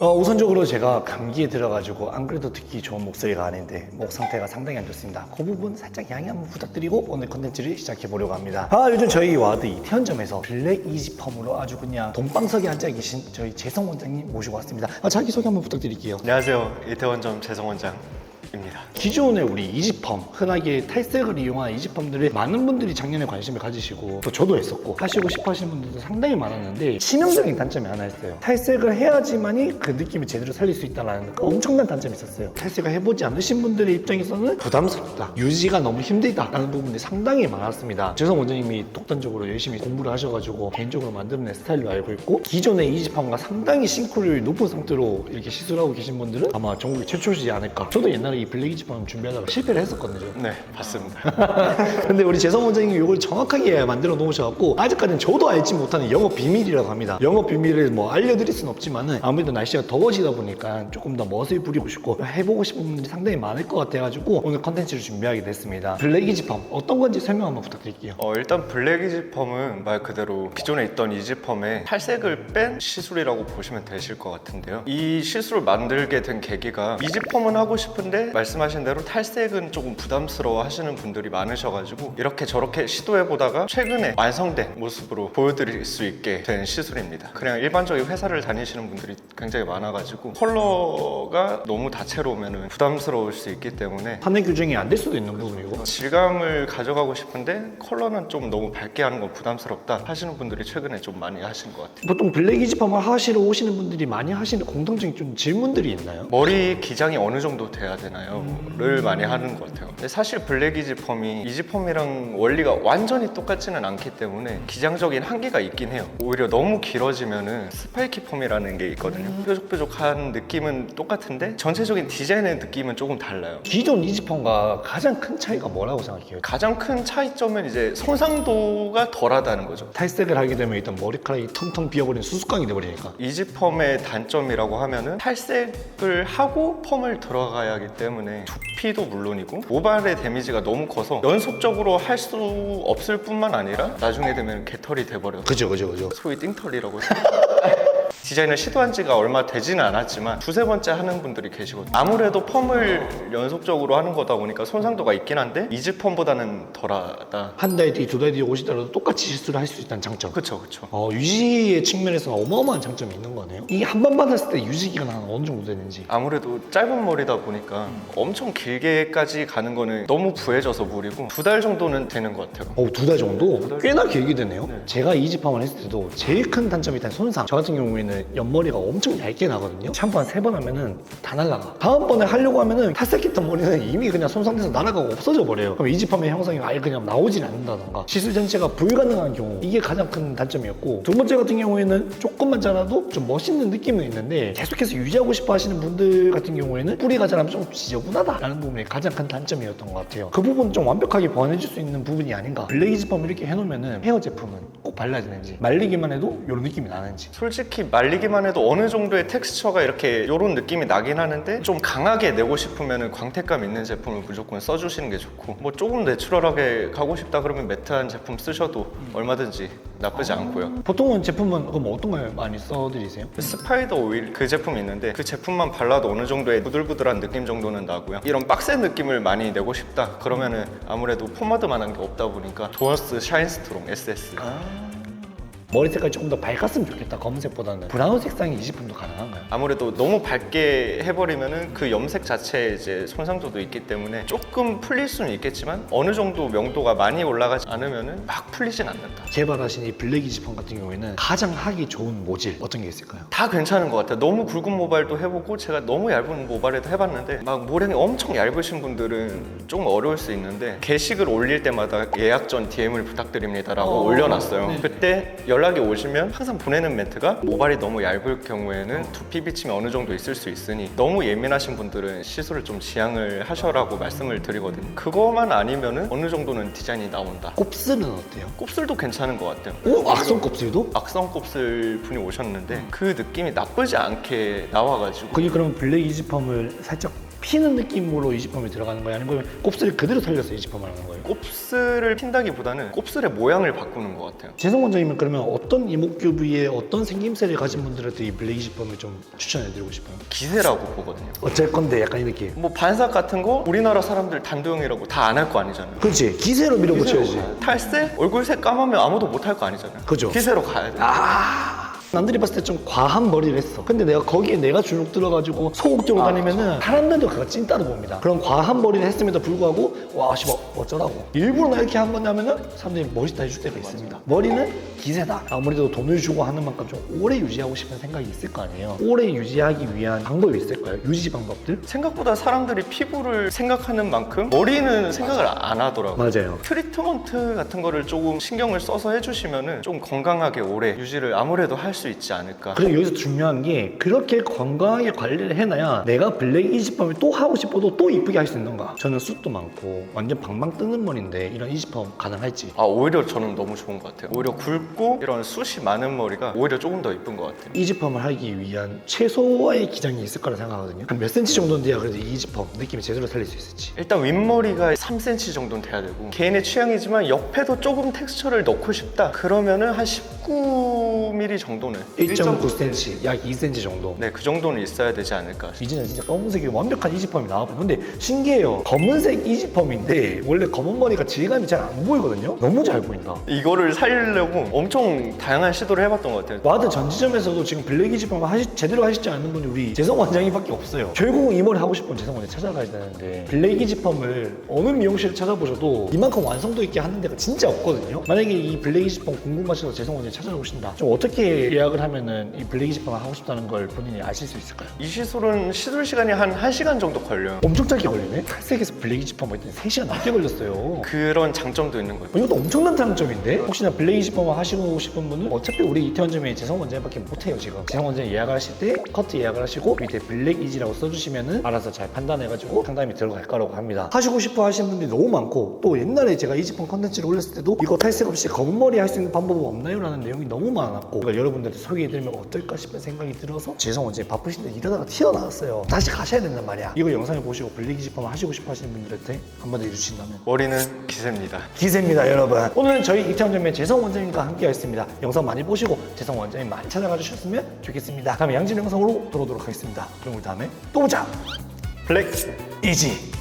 어, 우선적으로 제가 감기에 들어가지고 안 그래도 듣기 좋은 목소리가 아닌데 목 상태가 상당히 안 좋습니다. 그 부분 살짝 양해 한번 부탁드리고 오늘 컨텐츠를 시작해 보려고 합니다. 아 요즘 저희 와드 이태원점에서 블랙 이지 펌으로 아주 그냥 돈방석에 앉아 계신 저희 재성 원장님 모시고 왔습니다. 아, 자기 소개 한번 부탁드릴게요. 안녕하세요. 이태원점 재성 원장 입니다. 기존에 우리 이지펌 흔하게 탈색을 이용한 이지펌들을 많은 분들이 작년에 관심을 가지시고 또 저도 했었고 하시고 싶어 하시는 분들도 상당히 많았는데 치명적인 단점이 하나 있어요. 탈색을 해야지만이 그 느낌을 제대로 살릴 수 있다는 그 엄청난 단점이 있었어요. 탈색을 해보지 않으신 분들의 입장에서는 부담스럽다 유지가 너무 힘들다 라는 부분들이 상당히 많았습니다. 재성 원장님이 독단적으로 열심히 공부를 하셔가지고 개인적으로 만들어낸 스타일로 알고 있고 기존의 이지펌과 상당히 싱크로율이 높은 상태로 이렇게 시술하고 계신 분들은 아마 전국에 최초시지 않을까. 저도 옛날에 이 블랙 이지펌 준비하다가 실패를 했었거든요 네, 봤습니다. 근데 우리 재성 원장님이 이걸 정확하게 만들어 놓으셔갖고 아직까지는 저도 알지 못하는 영업 비밀이라고 합니다. 영업 비밀을 뭐 알려드릴 순 없지만은 아무래도 날씨가 더워지다 보니까 조금 더 멋을 부리고 싶고 해보고 싶은 분들이 상당히 많을 것 같아가지고 오늘 컨텐츠를 준비하게 됐습니다. 블랙 이지 펌 어떤 건지 설명 한번 부탁드릴게요. 어, 일단 블랙 이지펌은 말 그대로 기존에 있던 이지펌의 탈색을 뺀 시술이라고 보시면 되실 것 같은데요. 이 시술을 만들게 된 계기가 이지펌은 하고 싶은데 말씀하신 대로 탈색은 조금 부담스러워 하시는 분들이 많으셔가지고 이렇게 저렇게 시도해보다가 최근에 완성된 모습으로 보여드릴 수 있게 된 시술입니다. 그냥 일반적인 회사를 다니시는 분들이 굉장히 많아가지고 컬러가 너무 다채로우면 부담스러울 수 있기 때문에 판매 규정이 안 될 수도 있는 부분이고 질감을 가져가고 싶은데 컬러는 좀 너무 밝게 하는 건 부담스럽다 하시는 분들이 최근에 좀 많이 하신 것 같아요. 보통 블랙 이지펌을 하시러 오시는 분들이 많이 하시는 공통적인 좀 질문들이 있나요? 머리 기장이 어느 정도 돼야 되나 요?를 많이 하는 것 같아요. 근데 사실 블랙 이지펌이 이지펌이랑 원리가 완전히 똑같지는 않기 때문에 기장적인 한계가 있긴 해요. 오히려 너무 길어지면은 스파이키 펌이라는 게 있거든요. 뾰족뾰족한 느낌은 똑같은데 전체적인 디자인의 느낌은 조금 달라요. 기존 이지펌과 가장 큰 차이가 뭐라고 생각해요? 가장 큰 차이점은 이제 손상도가 덜하다는 거죠. 탈색을 하게 되면 일단 머리카락이 텅텅 비어버린 수수깡이 돼버리니까 이지펌의 단점이라고 하면은 탈색을 하고 펌을 들어가야 하기 때문에 두피도 물론이고 모발의 데미지가 너무 커서 연속적으로 할 수 없을 뿐만 아니라 나중에 되면 개털이 돼버려요. 그죠 그죠 그죠 소위 띵털이라고 디자인을 시도한 지가 얼마 되지는 않았지만 두세 번째 하는 분들이 계시거든요. 아무래도 펌을 연속적으로 하는 거다 보니까 손상도가 있긴 한데 이지펌보다는 덜하다. 한 달 뒤, 두 달 뒤에 오시더라도 똑같이 실수를 할 수 있다는 장점. 그쵸 그쵸. 어, 유지의 측면에서 어마어마한 장점이 있는 거네요. 이게 한번 받았을 때 유지 기간 한 어느 정도 되는지. 아무래도 짧은 머리다 보니까 엄청 길게까지 가는 거는 너무 부해져서 무리고 두 달 정도는 되는 것 같아요. 어, 두 달 정도? 달 꽤나 길게 되네요. 네. 제가 이지펌을 했을 때도 제일 큰 단점이 일단 손상. 저 같은 경우에는 옆머리가 엄청 얇게 나거든요. 샴푸 한 세 번 하면은 다 날라가. 다음번에 하려고 하면은 탈색했던 머리는 이미 그냥 손상돼서 날아가고 없어져 버려요. 그럼 이지펌의 형성이 아예 그냥 나오진 않는다던가. 시술 전체가 불가능한 경우. 이게 가장 큰 단점이었고. 두 번째 같은 경우에는 조금만 자라도 좀 멋있는 느낌은 있는데 계속해서 유지하고 싶어 하시는 분들 같은 경우에는 뿌리가 자라면 좀 지저분하다라는 부분이 가장 큰 단점이었던 것 같아요. 그 부분 좀 완벽하게 보완해줄 수 있는 부분이 아닌가. 블랙 이지펌 이렇게 해놓으면은 헤어 제품은 꼭 발라야 되는지 말리기만 해도 이런 느낌이 나는지. 솔직히 말 리기만 해도 어느 정도의 텍스처가 이렇게 이런 느낌이 나긴 하는데 좀 강하게 내고 싶으면 광택감 있는 제품을 무조건 써주시는 게 좋고 뭐 조금 내추럴하게 가고 싶다 그러면 매트한 제품 쓰셔도 얼마든지 나쁘지 않고요. 보통은 제품은 그럼 어떤 걸 많이 써드리세요? 스파이더 오일 그 제품이 있는데 그 제품만 발라도 어느 정도의 부들부들한 느낌 정도는 나고요. 이런 빡센 느낌을 많이 내고 싶다 그러면은 아무래도 포마드만한 게 없다 보니까 도어스 샤인스트롱 SS 머리 색깔이 조금 더 밝았으면 좋겠다 검은색보다는 브라운 색상의 이지품도 가능한가요? 아무래도 너무 밝게 해버리면은 그 염색 자체에 이제 손상도도 있기 때문에 조금 풀릴 수는 있겠지만 어느 정도 명도가 많이 올라가지 않으면은 막 풀리진 않는다. 개발하신 이 블랙 이지펌 같은 경우에는 가장 하기 좋은 모질 어떤 게 있을까요? 다 괜찮은 것 같아요. 너무 굵은 모발도 해보고 제가 너무 얇은 모발에도 해봤는데 막 모량이 엄청 얇으신 분들은 조금 어려울 수 있는데 게시글 올릴 때마다 예약 전 DM을 부탁드립니다라고 어, 올려놨어요. 네. 그때 연락이 오시면 항상 보내는 멘트가 모발이 너무 얇을 경우에는 두피 비침이 어느 정도 있을 수 있으니 너무 예민하신 분들은 시술을 좀 지양을 하셔라고 말씀을 드리거든요. 그거만 아니면은 어느 정도는 디자인이 나온다. 곱슬은 어때요? 곱슬도 괜찮은 것 같아요. 오 악성 곱슬도? 악성 곱슬 분이 오셨는데 그 느낌이 나쁘지 않게 나와가지고 그게 그럼 블랙 이지펌을 살짝 피는 느낌으로 이지펌이 들어가는 거예요? 아니면 곱슬을 그대로 살려서 이지펌을 하는 거예요? 곱슬을 핀다기보다는 곱슬의 모양을 바꾸는 것 같아요. 재성 원장님은 그러면 어떤 이목구 부위에 어떤 생김새를 가진 분들한테 이 블랙 이지펌을 좀 추천해드리고 싶어요? 기세라고 보거든요. 어쩔 건데 약간 이 느낌. 뭐 반삭 같은 거 우리나라 사람들 단두형이라고 다 안 할 거 아니잖아요. 그렇지 기세로 밀어붙여야지. 탈색? 얼굴색 까마면 아무도 못 할 거 아니잖아요. 그죠. 기세로 가야 돼. 아. 남들이 봤을 때 좀 과한 머리를 했어. 근데 내가 거기에 내가 주눅 들어가지고 소옥 들고 다니면은 사람들도 그거 찐따로 봅니다. 그런 과한 머리를 했음에도 불구하고 와, 씨, 뭐 어쩌라고. 일부러 나 이렇게 한 거냐면은 사람들이 멋있다 해줄 때가 있습니다. 머리는 기세다. 아무래도 돈을 주고 하는 만큼 좀 오래 유지하고 싶은 생각이 있을 거 아니에요. 오래 유지하기 위한 방법이 있을까요? 유지 방법들? 생각보다 사람들이 피부를 생각하는 만큼 머리는 생각을 안 하더라고요. 맞아요. 트리트먼트 같은 거를 조금 신경을 써서 해주시면은 좀 건강하게 오래 유지를 아무래도 할수 있지 않을까. 그리고 여기서 중요한 게 그렇게 건강하게 관리를 해놔야 내가 블랙 이지펌을 또 하고 싶어도 또 이쁘게 할 수 있는가 저는 숱도 많고 완전 방방 뜨는 머리인데 이런 이지펌 가능할지 아 오히려 저는 너무 좋은 것 같아요. 오히려 굵고 이런 숱이 많은 머리가 오히려 조금 더 이쁜 것 같아요. 이지펌을 하기 위한 최소의 기장이 있을 거라 생각하거든요 한 몇 센치 정도는 돼야 그래도 이 이지펌 느낌이 제대로 살릴 수 있을지 일단 윗머리가 3cm 정도는 돼야 되고 개인의 취향이지만 옆에도 조금 텍스처를 넣고 싶다 그러면은 한 19mm 정도는 1.9cm 약 2cm 정도. 네 그 정도는 있어야 되지 않을까 이제는 진짜 검은색이 완벽한 이지펌이 나와요 근데 신기해요. 검은색 이지펌인데 원래 검은 머리가 질감이 잘 안 보이거든요? 너무 잘 보인다. 이거를 살리려고 엄청 다양한 시도를 해봤던 것 같아요. 와드 전 지점에서도 지금 블랙 이지펌 하시, 제대로 하시지 않는 분이 우리 재성 원장님밖에 없어요. 결국은 이 머리 하고 싶으면 재성 원장 찾아가야 되는데 블랙 이지펌을 어느 미용실을 찾아보셔도 이만큼 완성도 있게 하는 데가 진짜 없거든요. 만약에 이 블랙 이지펌 궁금하셔서 재성 원장 찾아오신다. 좀 어떻게 예약을 하면은 이 블랙 이지펌을 하고 싶다는 걸 본인이 아실 수 있을까요? 이 시술은 시술 시간이 한 1시간 정도 걸려요 엄청 짧게 걸리네? 탈색에서 블랙 이지펌 했더니 3시간 넘게 걸렸어요. 그런 장점도 있는 거예요 어, 이것도 엄청난 장점인데 혹시나 블랙 이지펌을 하시고 싶은 분은 어차피 우리 이태원점에 재성 원장님밖에 못해요 지금 재성 원장 예약을 하실 때 커트 예약을 하시고 밑에 블랙 이지라고 써주시면은 알아서 잘 판단해가지고 상담이 들어갈 거라고 합니다 하시고 싶어 하시는 분들이 너무 많고 또 옛날에 제가 이지펌 컨텐츠를 올렸을 때도 이거 탈색 없이 검은 머리 할 수 있는 방법은 없나요? 라는 내용이 너무 많았고 그러니까 여러분들한테 소개해드리면 어떨까 싶은 생각이 들어서 재성 원장님 바쁘신데 이러다가 튀어나왔어요. 다시 가셔야 된단 말이야. 이거 영상을 보시고 블랙 이지펌을 하시고 싶어 하시는 분들한테 한마디 해주신다면. 머리는 기세입니다. 기세입니다 여러분. 오늘은 저희 이태원점의 재성 원장님과 함께 하였습니다. 영상 많이 보시고 재성 원장님 많이 찾아가 주셨으면 좋겠습니다. 다음에 양진 영상으로 돌아오도록 하겠습니다. 그럼 우리 다음에 또 보자. 블랙. 이지